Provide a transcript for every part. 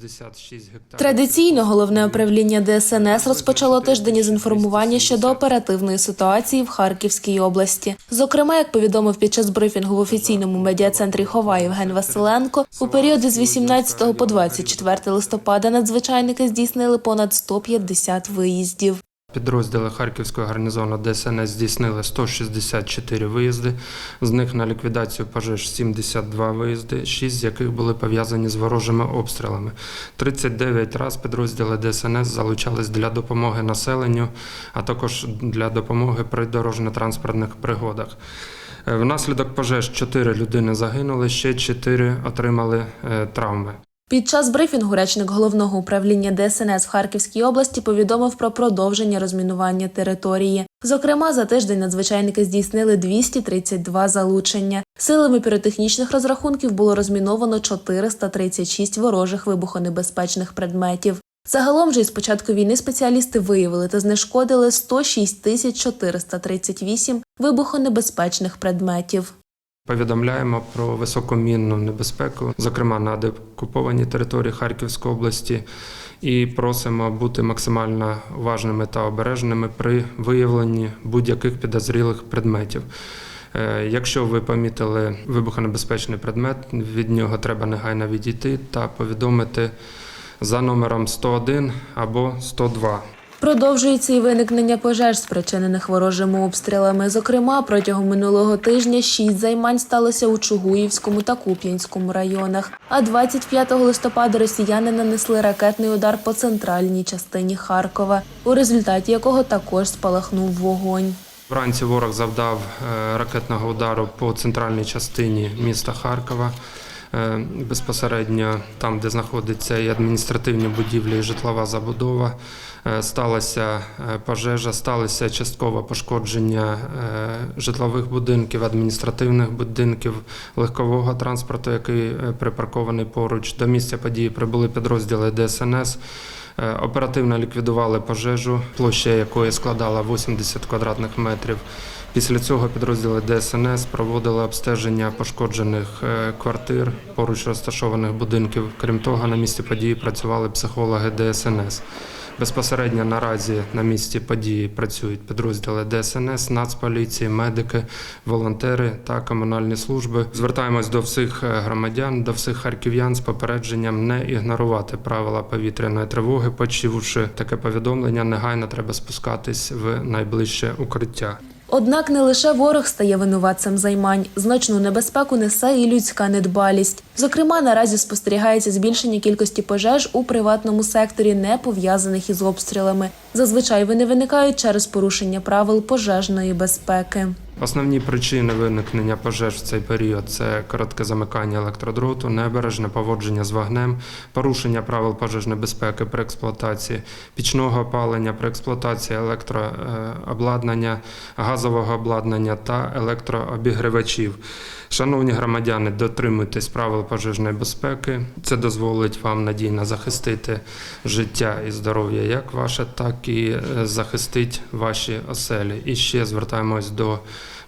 56 гектарів. Традиційно головне управління ДСНС розпочало тиждень із інформування щодо оперативної ситуації в Харківській області. Зокрема, як повідомив під час брифінгу в офіційному медіа-центрі Хова Євген Василенко, у період з 18 по 24 листопада надзвичайники здійснили понад 150 виїздів. Підрозділи Харківського гарнізону ДСНС здійснили 164 виїзди, з них на ліквідацію пожеж 72 виїзди, 6 з яких були пов'язані з ворожими обстрілами. 39 раз підрозділи ДСНС залучались для допомоги населенню, а також для допомоги при дорожньо-транспортних пригодах. Е, Внаслідок пожеж 4 людини загинули, ще 4 отримали е, травми. Під час брифінгу речник головного управління ДСНС в Харківській області повідомив про продовження розмінування території. Зокрема, за тиждень надзвичайники здійснили 232 залучення. Силами піротехнічних розрахунків було розміновано 436 ворожих вибухонебезпечних предметів. Загалом же із початку війни спеціалісти виявили та знешкодили 106 тисяч 438 вибухонебезпечних предметів. Повідомляємо про високомінну небезпеку, зокрема на деокупованій території Харківської області, і просимо бути максимально уважними та обережними при виявленні будь-яких підозрілих предметів. Е, Якщо ви помітили вибухонебезпечний предмет, від нього треба негайно відійти та повідомити за номером 101 або 102. Продовжується і виникнення пожеж, спричинених ворожими обстрілами. Зокрема, протягом минулого тижня шість займань сталося у Чугуївському та Куп'янському районах. А 25 листопада росіяни нанесли ракетний удар по центральній частині Харкова, у результаті якого також спалахнув вогонь. Вранці ворог завдав е, ракетного удару по центральній частині міста Харкова. Е, Безпосередньо там, де знаходяться і адміністративні будівлі, і житлова забудова, Е, сталася е, пожежа, сталося часткове пошкодження житлових будинків, адміністративних будинків, легкового транспорту, який припаркований поруч. До місця події прибули підрозділи ДСНС. Оперативно ліквідували пожежу, площа якої складала 80 квадратних метрів. Після цього підрозділи ДСНС проводили обстеження пошкоджених е, квартир, поруч розташованих будинків. Крім того, на місці події працювали психологи ДСНС. Безпосередньо наразі на місці події працюють підрозділи ДСНС, Нацполіції, медики, волонтери та комунальні служби. Звертаємось до всіх е, громадян, до всіх харків'ян з попередженням не ігнорувати правила повітряної тривоги. Почувши таке повідомлення, негайно треба спускатись в найближче укриття. Однак не лише ворог стає винуватцем займань. Значну небезпеку несе і людська недбалість. Зокрема, наразі спостерігається збільшення кількості пожеж у приватному секторі, не пов'язаних із обстрілами. Зазвичай вони виникають через порушення правил пожежної безпеки. Основні причини виникнення пожеж в цей період це коротке замикання електродроту, небережне поводження з вогнем, порушення правил пожежної безпеки при експлуатації пічного опалення, при експлуатації електрообладнання, газового обладнання та електрообігрівачів. Шановні громадяни, дотримуйтесь правил пожежної безпеки. Це дозволить вам надійно захистити життя і здоров'я як ваше, так і е, захистить ваші оселі. І ще звертаємось до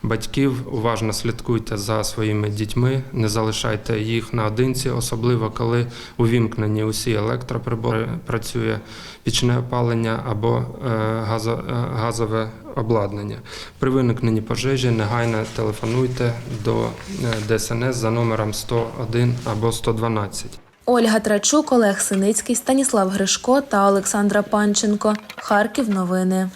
батьків. Уважно слідкуйте за своїми дітьми, не залишайте їх наодинці, особливо коли увімкнені усі електроприбори, працює пічне опалення або е, е, газове обладнання. При виникненні пожежі негайно телефонуйте до е, ДСНС за номером 101 або 112. Ольга Трачук, Олег Синицький, Станіслав Гришко та Олександра Панченко. Харків новини.